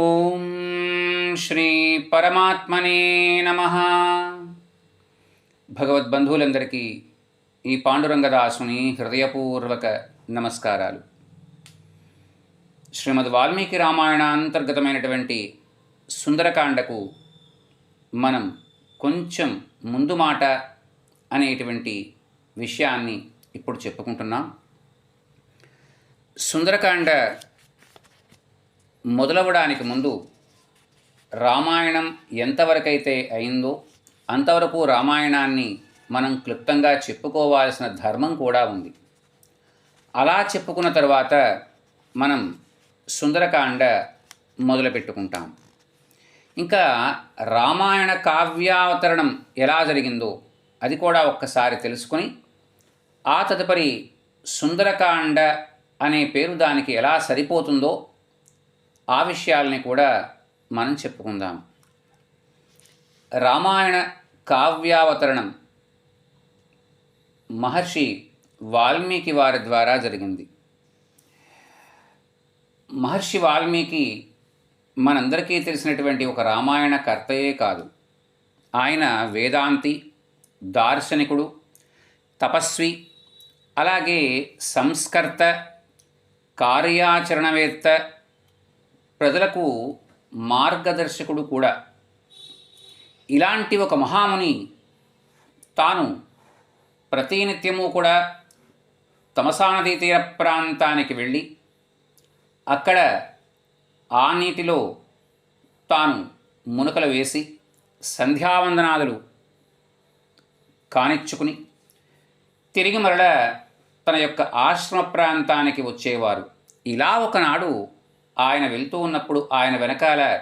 ఓం శ్రీ పరమాత్మనే నమ. భగవద్బంధువులందరికీ ఈ పాండురంగదాసుని హృదయపూర్వక నమస్కారాలు. శ్రీమద్ వాల్మీకి రామాయణ అంతర్గతమైనటువంటి సుందరకాండకు మనం కొంచెం ముందు మాట అనేటువంటి విషయాన్ని ఇప్పుడు చెప్పుకుంటున్నాం. సుందరకాండ మొదలవడానికి ముందు రామాయణం ఎంతవరకైతే అయిందో అంతవరకు రామాయణాన్ని మనం క్లుప్తంగా చెప్పుకోవాల్సిన ధర్మం కూడా ఉంది. అలా చెప్పుకున్న తర్వాత మనం సుందరకాండ మొదలుపెట్టుకుంటాం. ఇంకా రామాయణ కావ్యావతరణం ఎలా జరిగిందో అది కూడా ఒక్కసారి తెలుసుకొని ఆ తదుపరి సుందరకాండ అనే పేరు దానికి ఎలా సరిపోతుందో ఆ విషయాల్ని కూడా మనం చెప్పుకుందాం. రామాయణ కావ్యావతరణం మహర్షి వాల్మీకి వారి ద్వారా జరిగింది. మహర్షి వాల్మీకి మనందరికీ తెలిసినటువంటి ఒక రామాయణ కర్తయే కాదు. ఆయన వేదాంతి దార్శనికుడు తపస్వి అలాగే సంస్కర్త కార్యాచరణవేత్త ప్రజలకు మార్గదర్శకుడు కూడా. ఇలాంటి ఒక మహాముని తాను ప్రతినిత్యము కూడా తమసా నదీ తీర ప్రాంతానికి వెళ్ళి అక్కడ ఆ నీటిలో తాను మునకలు వేసి సంధ్యావందనాదులు కానిచ్చుకుని తిరిగి మరల తన యొక్క ఆశ్రమ ప్రాంతానికి వచ్చేవారు. ఇలా ఒకనాడు ఆయన వెళ్తూ ఉన్నప్పుడు ఆయన వెనకాల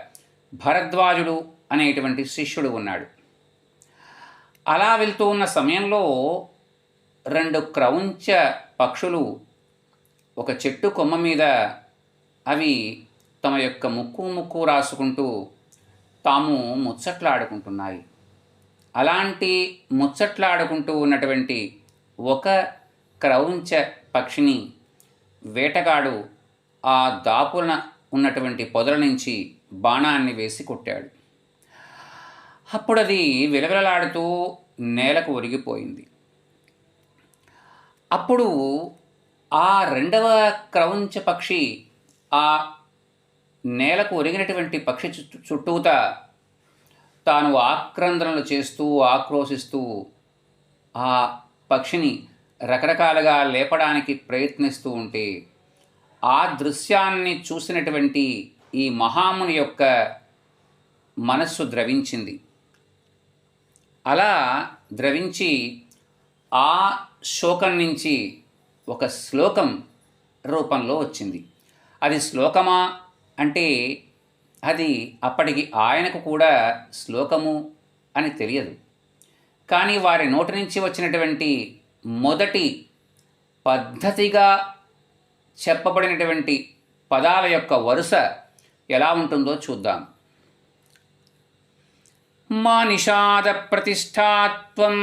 భరద్వాజుడు అనేటువంటి శిష్యుడు ఉన్నాడు. అలా వెళ్తూ ఉన్న సమయంలో రెండు క్రౌంచ పక్షులు ఒక చెట్టు కొమ్మ మీద అవి తమ యొక్క ముక్కు ముక్కు రాసుకుంటూ తాము ముచ్చట్లాడుకుంటున్నాయి. అలాంటి ముచ్చట్లాడుకుంటూ ఉన్నటువంటి ఒక క్రౌంచ పక్షిని వేటగాడు ఆ దాపున ఉన్నటువంటి పొదల నుంచి బాణాన్ని వేసి కొట్టాడు. అప్పుడు అది విలవిలలాడుతూ నేలకు ఒరిగిపోయింది. అప్పుడు ఆ రెండవ క్రౌంచ పక్షి ఆ నేలకు ఒరిగినటువంటి పక్షి చుట్టూ చుట్టూత తాను ఆక్రందనలు చేస్తూ ఆక్రోశిస్తూ ఆ పక్షిని రకరకాలుగా లేపడానికి ప్రయత్నిస్తూ ఉంటే ఆ దృశ్యాన్ని చూసినటువంటి ఈ మహాముని యొక్క మనస్సు ద్రవించింది. అలా ద్రవించి ఆ శోకం నుంచి ఒక శ్లోకం రూపంలో వచ్చింది. అది శ్లోకమా అంటే అది అప్పటికి ఆయనకు కూడా శ్లోకము అని తెలియదు. కానీ వారి నోటి నుంచి వచ్చినటువంటి మొదటి పద్ధతిగా చెప్పబడినటువంటి పదాల యొక్క వరుస ఎలా ఉంటుందో చూద్దాం. మా నిషాద ప్రతిష్టాత్వం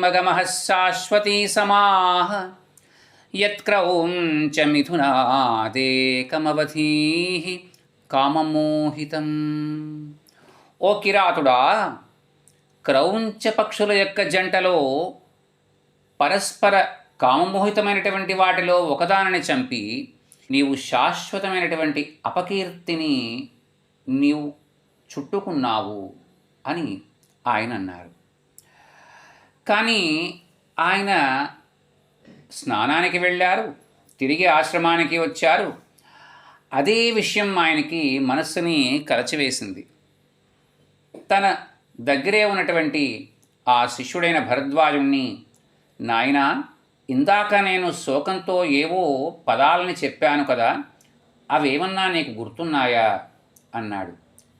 మగమహ శాశ్వతీ సమాహ యత్క్రౌంచ మిథునాదేకమవధీ కామమోహితం. ఓ కిరాతుడా క్రౌంచ పక్షుల యొక్క జంటలో పరస్పర కామమోహితమైనటువంటి వాటిలో ఒకదానిని చంపి నీవు శాశ్వతమైనటువంటి అపకీర్తిని నీవు చుట్టుకున్నావు అని ఆయన అన్నారు. కానీ ఆయన స్నానానికి వెళ్ళారు తిరిగి ఆశ్రమానికి వచ్చారు. అదే విషయం ఆయనకి మనస్సుని కలచివేసింది. తన దగ్గరే ఉన్నటువంటి ఆ శిష్యుడైన భరద్వాజుణ్ణి నాయనా ఇందాక నేను శోకంతో ఏవో పదాలని చెప్పాను కదా అవేమన్నా నీకు గుర్తున్నాయా? అన్నాడు.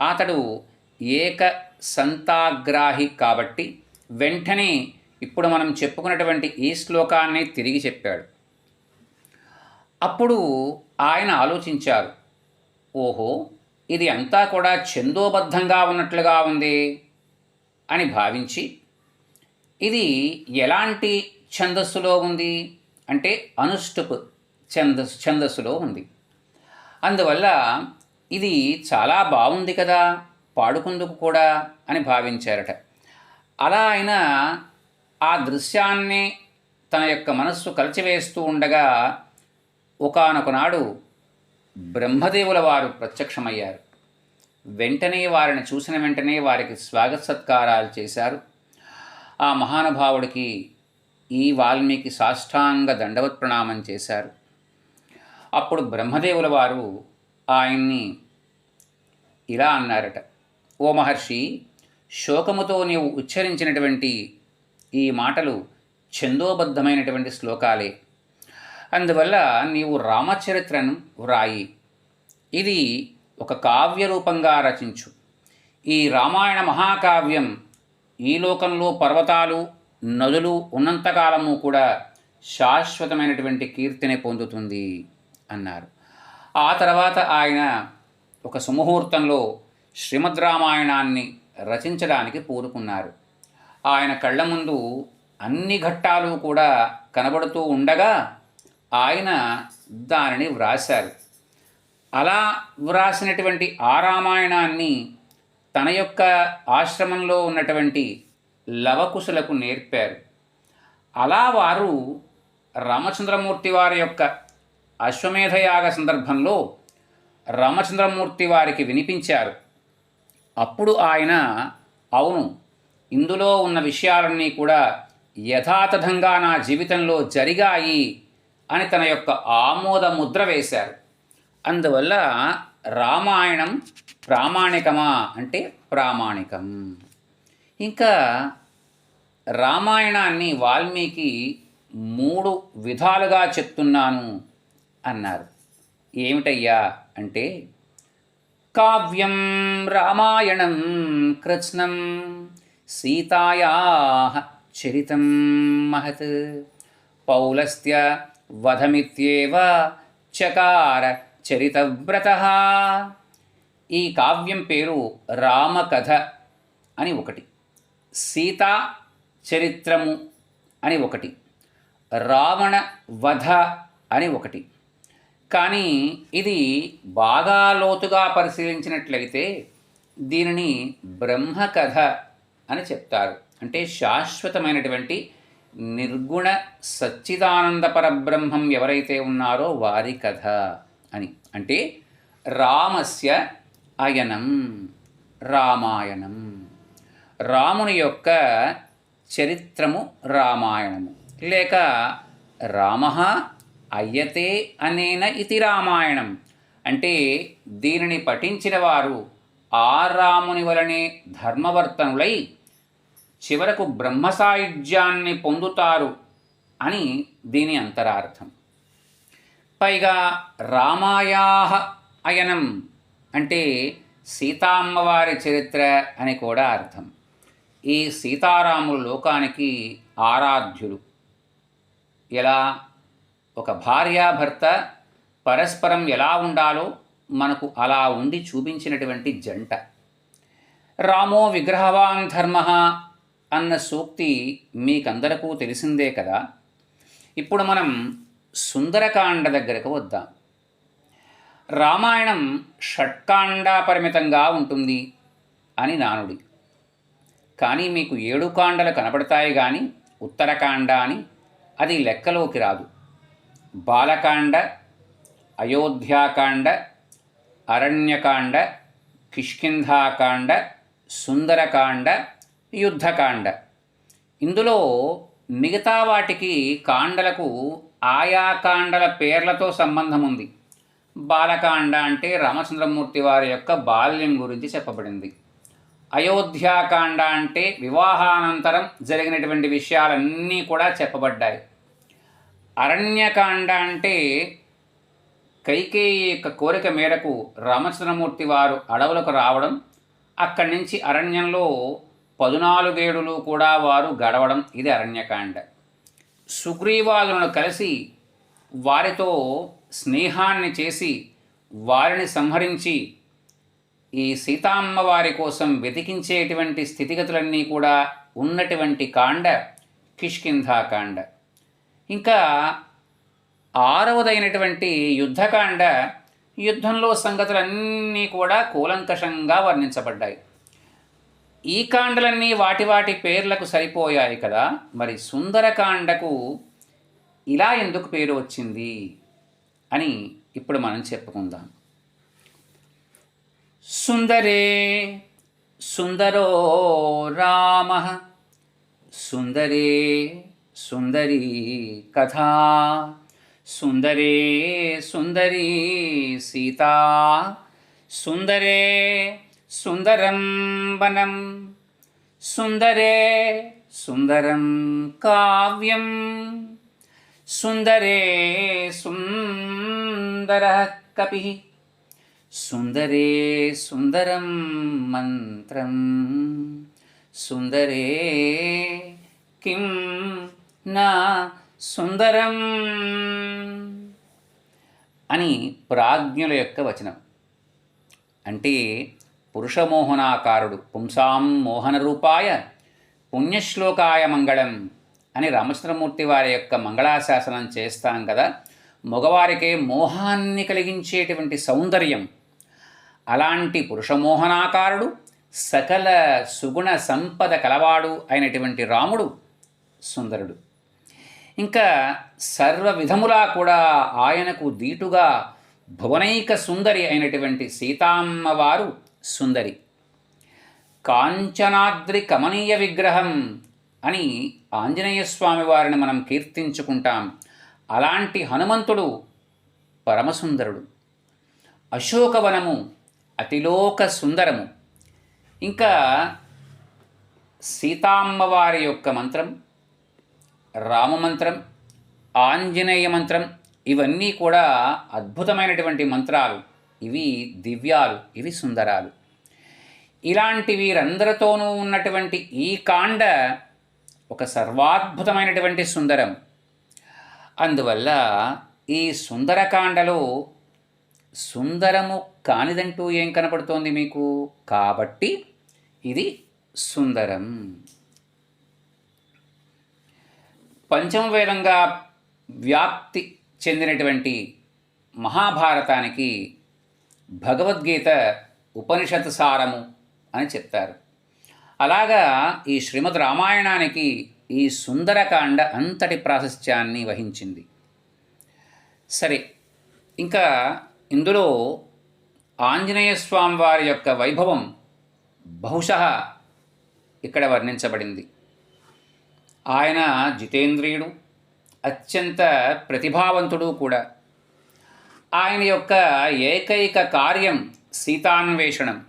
అతడు ఏక సంతాగ్రాహి కాబట్టి వెంటనే ఇప్పుడు మనం చెప్పుకున్నటువంటి ఈ శ్లోకాన్ని తిరిగి చెప్పాడు. అప్పుడు ఆయన ఆలోచించారు. ఓహో ఇది అంతా కూడా చందోబద్ధంగా ఉన్నట్లుగా ఉంది అని భావించి ఇది ఎలాంటి ఛందస్సులో ఉంది అంటే అనుష్టుప్ ఛందస్సు ఛందస్సులో ఉంది. అందువల్ల ఇది చాలా బాగుంది కదా పాడుకుందుకు కూడా అని భావించారట. అలా ఆయన ఆ దృశ్యాన్ని తన యొక్క మనస్సు కలిచివేస్తూ ఉండగా ఒకానొకనాడు బ్రహ్మదేవుల వారు ప్రత్యక్షమయ్యారు. వెంటనే వారిని చూసిన వెంటనే వారికి స్వాగత సత్కారాలు చేశారు. ఆ మహానుభావుడికి ఈ వాల్మీకి సాష్టాంగ దండవత్ ప్రణామం చేశారు. అప్పుడు బ్రహ్మదేవుల వారు ఆయన్ని ఇలా అన్నారట ఓ మహర్షి శోకముతో నీవు ఉచ్చరించినటువంటి ఈ మాటలు ఛందోబద్ధమైనటువంటి శ్లోకాలే. అందువల్ల నీవు రామచరిత్రను వ్రాయి. ఇది ఒక కావ్య రూపంగా రచించు. ఈ రామాయణ మహాకావ్యం ఈ లోకంలో పర్వతాలు నదులు ఉన్నంతకాలము కూడా శాశ్వతమైనటువంటి కీర్తిని పొందుతుంది అన్నారు. ఆ తర్వాత ఆయన ఒక సుముహూర్తంలో శ్రీమద్ రామాయణాన్ని రచించడానికి పూనుకున్నారు. ఆయన కళ్ళ ముందు అన్ని ఘట్టాలు కూడా కనబడుతూ ఉండగా ఆయన దానిని వ్రాశారు. అలా వ్రాసినటువంటి ఆ రామాయణాన్ని తన యొక్క ఆశ్రమంలో ఉన్నటువంటి లవకుశులకు నేర్పారు. అలా వారు రామచంద్రమూర్తి వారి యొక్క అశ్వమేధయాగ సందర్భంలో రామచంద్రమూర్తి వారికి వినిపించారు. అప్పుడు ఆయన అవును ఇందులో ఉన్న విషయాలన్నీ కూడా యథాతథంగా నా జీవితంలో జరిగాయి అని తన యొక్క ఆమోద ముద్ర వేశారు. అందువల్ల రామాయణం ప్రామాణికమా అంటే ప్రామాణికం. ఇంకా రామాయణాన్ని వాల్మీకి మూడు విధాలుగా చెప్తున్నాను అన్నారు. ఏమిటయ్యా అంటే కావ్యం రామాయణం కృత్స్నం సీతాయా చరితం మహత్ పౌలస్త్య వధమిత్యేవ చకార చరితవ్రత. ఈ కావ్యం పేరు రామకథ అని ఒకటి. సీతా చరిత్రము అని ఒకటి రావణ వధ అని ఒకటి. కానీ ఇది బాగా లోతుగా పరిశీలించినట్లయితే దీనిని బ్రహ్మకథ అని చెప్తారు. అంటే శాశ్వతమైనటువంటి నిర్గుణ సచ్చిదానంద పరబ్రహ్మం ఎవరైతే ఉన్నారో వారి కథ అని. అంటే రామస్య అయనం రామాయణం. రాముని యొక్క చరిత్రము రామాయణము. లేక రామ అయ్యతే అనేన ఇది రామాయణం. అంటే దీనిని పఠించిన వారు ఆ రాముని వలనే ధర్మవర్తనులై చివరకు బ్రహ్మసాయుధ్యాన్ని పొందుతారు అని దీని అంతరార్థం. పైగా రామాయా అయనం అంటే సీతామ్మవారి చరిత్ర అని కూడా అర్థం. ఈ సీతారాములు లోకానికి ఆరాధ్యులు ఎలా? ఒక భార్యాభర్త పరస్పరం ఎలా ఉండాలో మనకు అలా ఉండి చూపించినటువంటి జంట. రామో విగ్రహవాన్ ధర్మ అన్న సూక్తి మీకందరకు తెలిసిందే కదా? ఇప్పుడు మనం సుందరకాండ దగ్గరకు వద్దాం. రామాయణం షట్కాండా పరిమితంగా ఉంటుంది అని నానుడి. కానీ మీకు ఏడు కాండలు కనబడతాయి కానీ ఉత్తరకాండ అని అది లెక్కలోకి రాదు. బాలకాండ అయోధ్యాకాండ అరణ్యకాండ కిష్కింధాకాండ సుందరకాండ యుద్ధకాండ. ఇందులో మిగతా వాటికి కాండలకు ఆయా కాండల పేర్లతో సంబంధం ఉంది. బాలకాండ అంటే రామచంద్రమూర్తి వారి యొక్క బాల్యం గురించి చెప్పబడింది. అయోధ్యాకాండ అంటే వివాహానంతరం జరిగినటువంటి విషయాలన్నీ కూడా చెప్పబడ్డాయి. అరణ్యకాండ అంటే కైకేయి యొక్క కోరిక మేరకు రామచంద్రమూర్తి వారు అడవులకు రావడం అక్కడి నుంచి అరణ్యంలో పదునాలుగేడులు కూడా వారు గడవడం ఇది అరణ్యకాండ. సుగ్రీవాదులను కలిసి వారితో స్నేహాన్ని చేసి వారిని సంహరించి ఈ సీతామ్మ వారి కోసం వెతికించేటువంటి స్థితిగతులన్నీ కూడా ఉన్నటువంటి కాండ కిష్కింధాకాండ ఇంకా ఆరవదైనటువంటి యుద్ధకాండ యుద్ధంలో సంగతులన్నీ కూడా కూలంకషంగా వర్ణించబడ్డాయి. ఈ కాండలన్నీ వాటి వాటి పేర్లకు సరిపోయాయి కదా మరి సుందరకాండకు ఇలా ఎందుకు పేరు వచ్చింది అని ఇప్పుడు మనం చెప్పుకుందాం. సుందరే సుందరో రామ సుందరే సుందరీ కథా సుందరే సుందరీ సీతా సుందరే సుందరం వనం సుందరే సుందరం కావ్యం సుందరే సుందర కపి సుందరే సుందరం మంత్రం. సుందరే కిం నా సుందరం అని ప్రాజ్ఞుల యొక్క వచనం. అంటే పురుషమోహనాకారుడు పుంసాం మోహన రూపాయ పుణ్యశ్లోకాయ మంగళం అని రామచంద్రమూర్తి వారి యొక్క మంగళాశాసనం చేస్తాం కదా. మగవారికే మోహాన్ని కలిగించేటువంటి సౌందర్యం అలాంటి పురుషమోహనాకారుడు సకల సుగుణ సంపద కలవాడు అయినటువంటి రాముడు సుందరుడు. ఇంకా సర్వ విధములా కూడా ఆయనకు దీటుగా భువనైక సుందరి అయినటువంటి సీతామ్మవారు సుందరి. కాంచనాద్రి కమనీయ విగ్రహం అని ఆంజనేయ స్వామి వారిని మనం కీర్తించుకుంటాం. అలాంటి హనుమంతుడు పరమసుందరుడు. అశోకవనము అతిలోక సుందరము. ఇంకా సీతామ్మవారి యొక్క మంత్రం రామమంత్రం ఆంజనేయ మంత్రం ఇవన్నీ కూడా అద్భుతమైనటువంటి మంత్రాలు. ఇవి దివ్యాలు ఇవి సుందరాలు. ఇలాంటి వీరందరితోనూ ఉన్నటువంటి ఈ కాండ ఒక సర్వాద్భుతమైనటువంటి సుందరం. అందువల్ల ఈ సుందరకాండలో సుందరము కానిదంటూ ఏం కనపడుతోంది మీకు? కాబట్టి ఇది సుందరం. పంచమ వేదంగా వ్యాప్తి చెందినటువంటి మహాభారతానికి భగవద్గీత ఉపనిషత్ సారము అని చెప్తారు. అలాగా ఈ శ్రీమద్ రామాయణానికి ఈ సుందరకాండ అంతటి ప్రాశస్త్యాన్ని వహించింది. సరే ఇంకా ఇందులో ఆంజనేయ స్వామి వారి యొక్క వైభవం బహుశ ఇక్కడ వర్ణించబడింది. ఆయన జితేంద్రియుడు అత్యంత ప్రతిభావంతుడు కూడా. ఆయన యొక్క ఏకైక కార్యం సీతాన్వేషణం.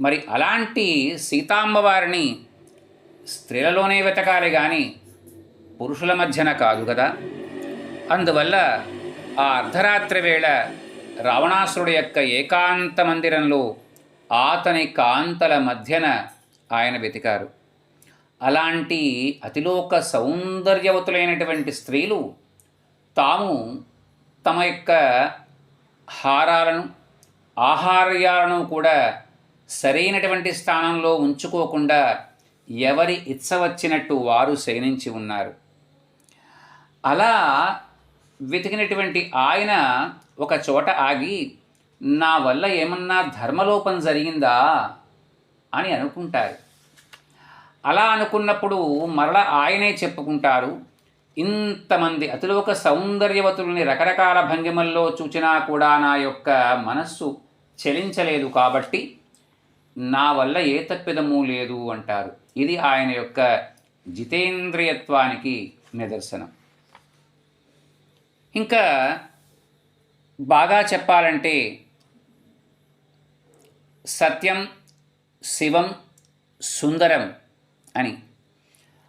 మరి అలాంటి సీతాంబవారిని స్త్రీలలోనే వెతకాలి కానీ పురుషుల మధ్యన కాదు కదా. అందువల్ల ఆ అర్ధరాత్రి వేళ రావణాసురుడు యొక్క ఏకాంత మందిరంలో ఆతని కాంతల మధ్యన ఆయన వెతికారు. అలాంటి అతిలోక సౌందర్యవతులైనటువంటి స్త్రీలు తాము తమ యొక్క హారాలను ఆహార్యాలను కూడా సరైనటువంటి స్థానంలో ఉంచుకోకుండా ఎవరి ఇచ్చ వచ్చినట్టు వారు శయనించి ఉన్నారు. అలా వెతికినటువంటి ఆయన ఒక చోట ఆగి నా వల్ల ఏమన్నా ధర్మలోపం జరిగిందా? అని అనుకుంటారు. అలా అనుకున్నప్పుడు మరల ఆయనే చెప్పుకుంటారు ఇంతమంది అతిలోక సౌందర్యవతుల్ని రకరకాల భంగిమల్లో చూచినా కూడా నా యొక్క మనస్సు చలించలేదు కాబట్టి నా వల్ల ఏ తప్పిదము లేదు అంటారు. ఇది ఆయన యొక్క జితేంద్రియత్వానికి నిదర్శనం. ఇంకా బాగా చెప్పాలంటే సత్యం శివం సుందరం అని.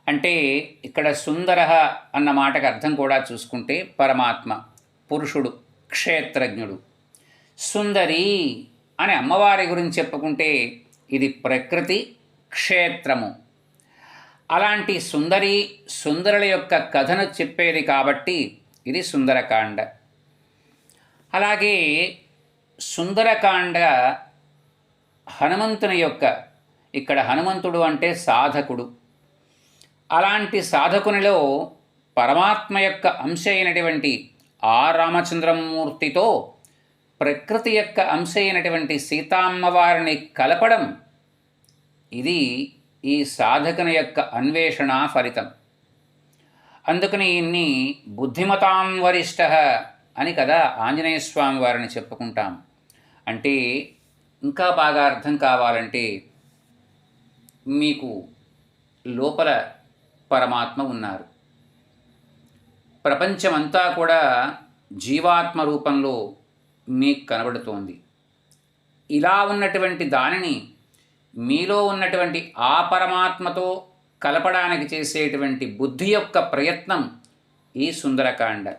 అంటే ఇక్కడ సుందర అన్న మాటకు అర్థం కూడా చూసుకుంటే పరమాత్మ పురుషుడు క్షేత్రజ్ఞుడు. సుందరి అని అమ్మవారి గురించి చెప్పుకుంటే ఇది ప్రకృతి క్షేత్రము. అలాంటి సుందరి సుందరుల యొక్క కథను చెప్పేది కాబట్టి ఇది సుందరకాండ. అలాగే సుందరకాండ హనుమంతుని యొక్క ఇక్కడ హనుమంతుడు అంటే సాధకుడు. అలాంటి సాధకునిలో పరమాత్మ యొక్క అంశ అయినటువంటి ఆ రామచంద్రమూర్తితో ప్రకృతి యొక్క అంశ అయినటువంటి సీతామ్మవారిని కలపడం ఇది ఈ సాధకుని యొక్క అన్వేషణ ఫలితం. అందుకని ఇన్ని బుద్ధిమతాం వరిష్ట అని కదా ఆంజనేయ స్వామి వారిని చెప్పుకుంటాం. అంటే ఇంకా బాగా అర్థం కావాలంటే మీకు లోపల పరమాత్మ ఉన్నారు. ప్రపంచమంతా కూడా జీవాత్మ రూపంలో మీకు కనబడుతోంది. ఇలా ఉన్నటువంటి దానిని మీలో ఉన్నటువంటి ఆ పరమాత్మతో కలపడానికి చేసేటువంటి బుద్ధి యొక్క ప్రయత్నం ఈ సుందరకాండ.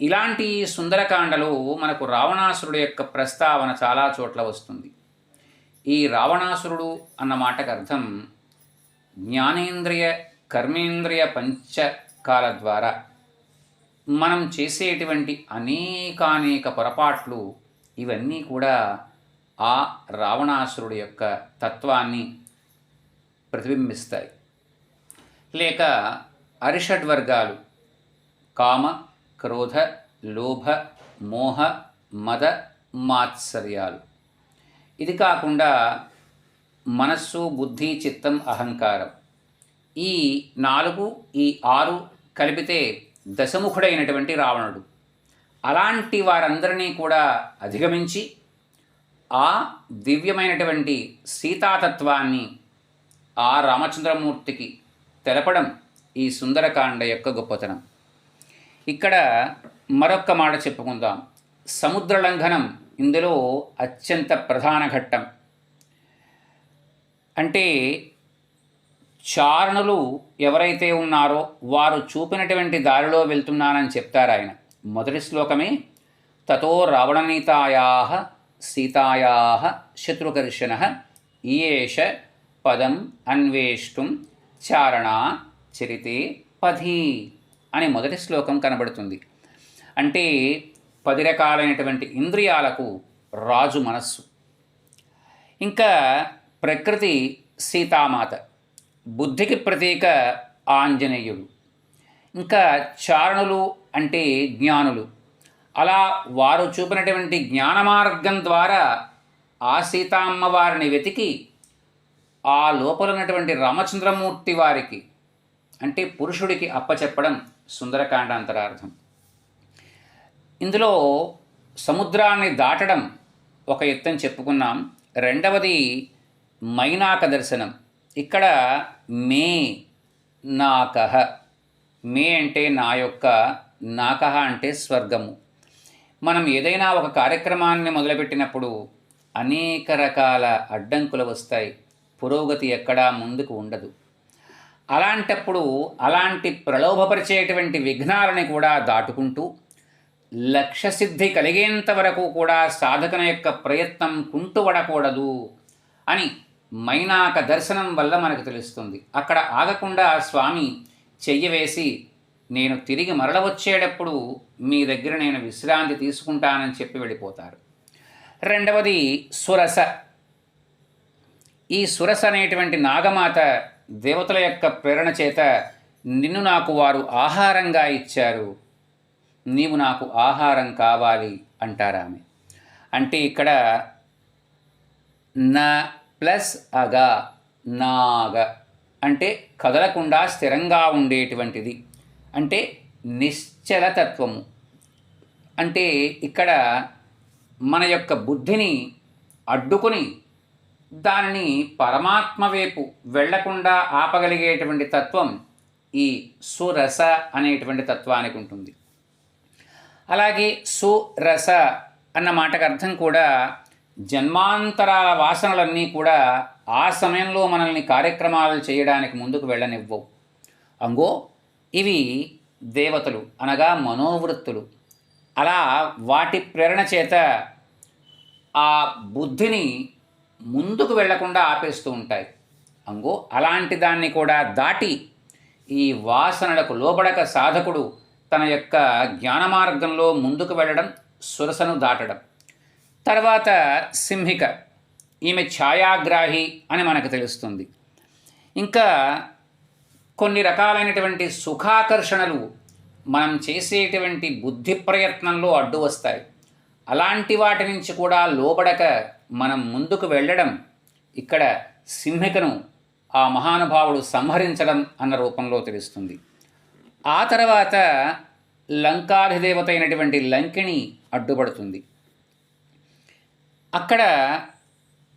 ఇలాంటి సుందరకాండలో మనకు రావణాసురుడు యొక్క ప్రస్తావన చాలా చోట్ల వస్తుంది. ఈ రావణాసురుడు అన్న మాటకు అర్థం జ్ఞానేంద్రియ కర్మేంద్రియ పంచకాల ద్వారా మనం చేసేటువంటి అనేకానేక పొరపాట్లు ఇవన్నీ కూడా ఆ రావణాసురుడు యొక్క తత్వాన్ని ప్రతిబింబిస్తాయి. లేక అరిషడ్ వర్గాలు కామ క్రోధ లోభ మోహ మద మాత్సర్యాలు. ఇది కాకుండా మనస్సు బుద్ధి చిత్తం అహంకారం. ఈ నాలుగు ఈ ఆరు కలిపితే దశముఖుడైనటువంటి రావణుడు. అలాంటి వారందరినీ కూడా అధిగమించి ఆ దివ్యమైనటువంటి సీతాతత్వాన్ని ఆ రామచంద్రమూర్తికి తెలపడం ఈ సుందరకాండ యొక్క గొప్పతనం. ఇక్కడ మరొక్క మాట చెప్పుకుందాం. సముద్ర లంఘనం ఇందులో అత్యంత ప్రధాన ఘట్టం. అంటే చారణులు ఎవరైతే ఉన్నారో వారు చూపినటువంటి దారిలో వెళ్తున్నానని చెప్తారు ఆయన. మొదటి శ్లోకమే తతో రావణనీతాయా సీతాయా శత్రుకర్షణ ఈయేష పదం అన్వేష్టం చారణ చరితే పథీ అనే మొదటి శ్లోకం కనబడుతుంది. అంటే పది రకాలైనటువంటి ఇంద్రియాలకు రాజు మనస్సు. ఇంకా ప్రకృతి సీతామాత బుద్ధికి ప్రతీక ఆంజనేయుడు ఇంకా చారణులు అంటే జ్ఞానులు. అలా వారు చూపినటువంటి జ్ఞాన మార్గం ద్వారా ఆ సీతామ్మవారిని వెతికి ఆ లోపల ఉన్నటువంటి రామచంద్రమూర్తి వారికి అంటే పురుషుడికి అప్పచెప్పడం సుందరకాండ అంతరార్థం ఇందులో సముద్రాన్ని దాటడం ఒక ఎత్తని చెప్పుకున్నాం. రెండవది మైనాక దర్శనం. ఇక్కడ మే నాకహ మే అంటే నా యొక్క నాకహ అంటే స్వర్గము. మనం ఏదైనా ఒక కార్యక్రమాన్ని మొదలుపెట్టినప్పుడు అనేక రకాల అడ్డంకులు వస్తాయి. పురోగతి ఎక్కడా ముందుకు ఉండదు. అలాంటప్పుడు అలాంటి ప్రలోభపరిచేటువంటి విఘ్నాలని కూడా దాటుకుంటూ లక్ష్యసిద్ధి కలిగేంత వరకు కూడా సాధకన యొక్క ప్రయత్నం కుంటుపడకూడదు అని మైనాక దర్శనం వల్ల మనకు తెలుస్తుంది. అక్కడ ఆగకుండా స్వామి చెయ్యి వేసి నేను తిరిగి మరల వచ్చేటప్పుడు మీ దగ్గర నేను విశ్రాంతి తీసుకుంటానని చెప్పి వెళ్ళిపోతారు. రెండవది సురస. ఈ సురస అనేటువంటి నాగమాత దేవతల యొక్క ప్రేరణ చేత నిన్ను నాకు వారు ఆహారంగా ఇచ్చారు. నీవు నాకు ఆహారం కావాలి అంటారామె అంటే ఇక్కడ నా ప్లస్ అగా నాగ అంటే కదలకుండా స్థిరంగా ఉండేటువంటిది. అంటే నిశ్చలతత్వము అంటే ఇక్కడ మన యొక్క బుద్ధిని అడ్డుకొని దానిని పరమాత్మ వైపు వెళ్ళకుండా ఆపగలిగేటువంటి తత్వం ఈ సురస అనేటువంటి తత్వానికి ఉంటుంది. అలాగే సురస అన్న మాటకు అర్థం కూడా జన్మాంతరాల వాసనలన్నీ కూడా ఆ సమయంలో మనల్ని కార్యక్రమాలు చేయడానికి ముందుకు వెళ్ళనివ్వవు. అంగో ఇవి దేవతలు అనగా మనోవృత్తులు. అలా వాటి ప్రేరణ చేత ఆ బుద్ధిని ముందుకు వెళ్ళకుండా ఆపేస్తూ ఉంటాయి. అంగో అలాంటి దాన్ని కూడా దాటి ఈ వాసనలకు లోబడక సాధకుడు తన యొక్క జ్ఞాన మార్గంలో ముందుకు వెళ్ళడం సురసను దాటడం. తర్వాత సింహిక ఈమె ఛాయాగ్రాహి అని మనకు తెలుస్తుంది. ఇంకా కొన్ని రకాలైనటువంటి సుఖాకర్షణలు మనం చేసేటువంటి బుద్ధి ప్రయత్నంలో అడ్డు వస్తాయి. అలాంటి వాటి నుంచి కూడా లోబడక మనం ముందుకు వెళ్ళడం ఇక్కడ సింహికను ఆ మహానుభావుడు సంహరించడం అన్న రూపంలో తెలుస్తుంది. ఆ తర్వాత లంకాధిదేవత అయినటువంటి లంకిణి అడ్డుపడుతుంది. అక్కడ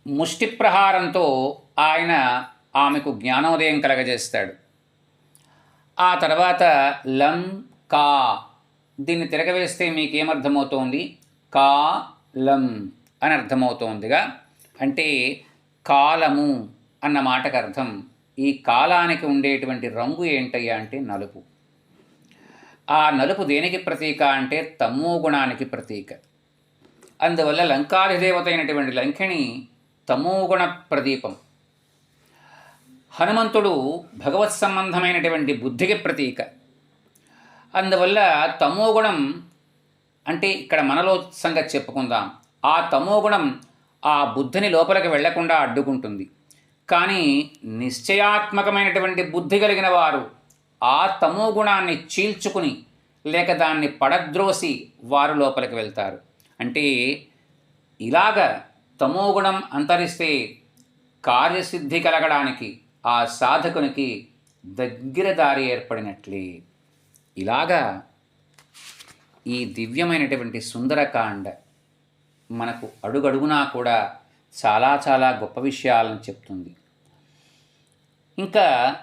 ముష్టి ప్రహారంతో ఆయన ఆమెకు జ్ఞానోదయం కలగజేస్తాడు. ఆ తర్వాత లం కా దీన్ని తిరగవేస్తే మీకేమర్థమవుతోంది? కా లం. అని అర్థమవుతోందిగా. అంటే కాలము అన్న మాటకు అర్థం. ఈ కాలానికి ఉండేటువంటి రంగు ఏంటయ్యా అంటే నలుపు. ఆ నలుపు దేనికి ప్రతీక అంటే తమో గుణానికి ప్రతీక. అందువల్ల లంకాధిదేవత అయినటువంటి లంకిణి తమోగుణ ప్రదీపం. హనుమంతుడు భగవత్ సంబంధమైనటువంటి బుద్ధికి ప్రతీక. అందువల్ల తమోగుణం అంటే ఇక్కడ మనలో సంగతి చెప్పుకుందాం. ఆ తమోగుణం ఆ బుద్ధిని లోపలికి వెళ్ళకుండా అడ్డుకుంటుంది. కానీ నిశ్చయాత్మకమైనటువంటి బుద్ధి కలిగిన వారు ఆ తమో గుణాన్ని చీల్చుకుని లేక దాన్ని పడద్రోసి వారు లోపలికి వెళ్తారు. అంటే ఇలాగ తమోగుణం అంతరిస్తే కార్యసిద్ధి కలగడానికి ఆ సాధకునికి దగ్గర దారి ఏర్పడినట్లే. ఇలాగా ఈ దివ్యమైనటువంటి సుందరకాండ మనకు అడుగడుగునా కూడా చాలా చాలా గొప్ప విషయాలను చెప్తుంది. ఇంకా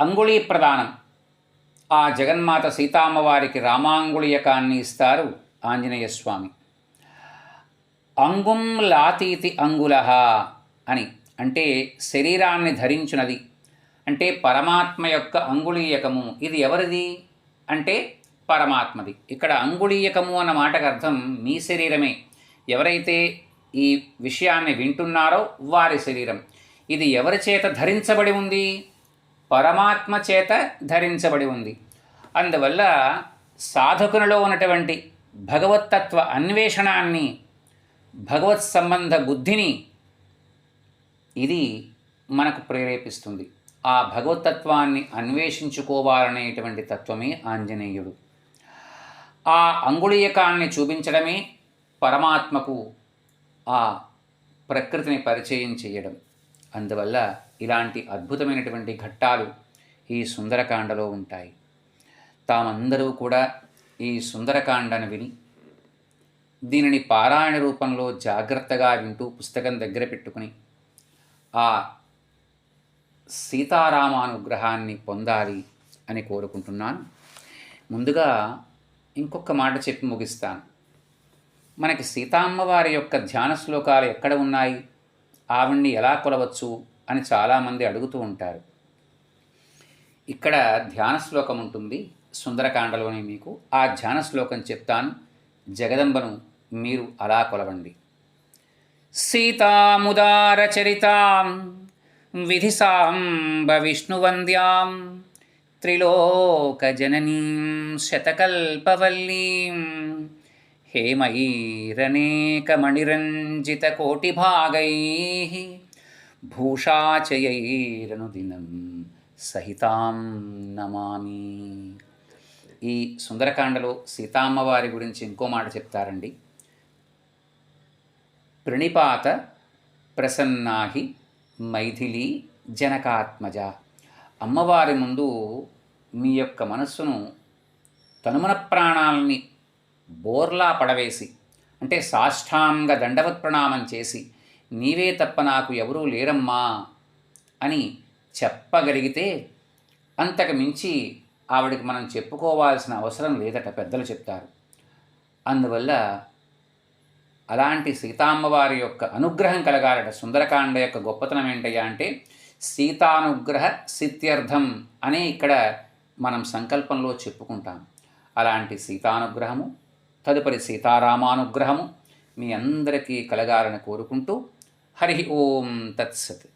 అంగుళీ ప్రదానం ఆ జగన్మాత సీతామ్మవారికి రామాంగుళీయకాన్ని ఇస్తారు ఆంజనేయ స్వామి. అంగుం లాతీతి అంగులహ అని అంటే శరీరాన్ని ధరించినది. అంటే పరమాత్మ యొక్క అంగుళీయకము ఇది ఎవరిది? అంటే పరమాత్మది. ఇక్కడ అంగుళీయకము అన్న మాటకు అర్థం మీ శరీరమే. ఎవరైతే ఈ విషయాన్ని వింటున్నారో వారి శరీరం. ఇది ఎవరి చేత ధరించబడి ఉంది? పరమాత్మ చేత ధరించబడి ఉంది. అందువల్ల సాధకునిలో ఉన్నటువంటి భగవత్తత్వ అన్వేషణాన్ని భగవత్ సంబంధ బుద్ధిని ఇది మనకు ప్రేరేపిస్తుంది. ఆ భగవతత్వాన్ని అన్వేషించుకోవాలనేటువంటి తత్వమే ఆంజనేయుడు. ఆ అంగుళీయకాన్ని చూపించడమే పరమాత్మకు ఆ ప్రకృతిని పరిచయం చేయడం. అందువల్ల ఇలాంటి అద్భుతమైనటువంటి ఘట్టాలు ఈ సుందరకాండలో ఉంటాయి. తామందరూ కూడా ఈ సుందరకాండను విని దీనిని పారాయణ రూపంలో జాగ్రత్తగా వింటూ పుస్తకం దగ్గర పెట్టుకుని ఆ సీతారామానుగ్రహాన్ని పొందాలి అని కోరుకుంటున్నాను. ముందుగా ఇంకొక మాట చెప్పి ముగిస్తాను. మనకి సీతామ్మవారి యొక్క ధ్యాన శ్లోకాలు ఎక్కడ ఉన్నాయి? ఆవిడ్ని ఎలా కొలవచ్చు? అని చాలామంది అడుగుతూ ఉంటారు. ఇక్కడ ధ్యాన శ్లోకం ఉంటుంది సుందరకాండలోని మీకు. ఆ ధ్యాన శ్లోకం చెప్తాను. జగదంబను మీరు అలా కొలవండి. సీతాముదారచరితాం విధిసాంబ విష్ణువంద్యాం త్రిలోకజననీం శతకల్పవల్లీం. हेमैरनेकमणिरञ्जितकोटिभागैः భూషాచయైరనుదినం సహితాం నమామి ఈ సుందరకాండలో సీతామ్మవారి గురించి ఇంకో మాట చెప్తారండి ప్రణిపాత ప్రసన్నాహి మైథిలి జనకాత్మజ అమ్మవారి ముందు మీ యొక్క మనస్సును తనుమన ప్రాణాలని బోర్లా పడవేసి అంటే సాష్టాంగ దండవత్ ప్రణామం చేసి నీవే తప్ప నాకు ఎవరూ లేరమ్మా అని చెప్పగలిగితే అంతకు మించి ఆవిడకి మనం చెప్పుకోవాల్సిన అవసరం లేదట పెద్దలు చెప్తారు. అందువల్ల అలాంటి సీతామ్మవారి యొక్క అనుగ్రహం కలగాలట సుందరకాండ యొక్క గొప్పతనం ఏంటయ్యా అంటే సీతానుగ్రహ సిత్యర్థం అనే ఇక్కడ మనం సంకల్పంలో చెప్పుకుంటాం. అలాంటి సీతానుగ్రహము తదుపరి సీతారామానుగ్రహము మీ అందరికీ కలగాలని కోరుకుంటూ హరి ఓం తత్సత్.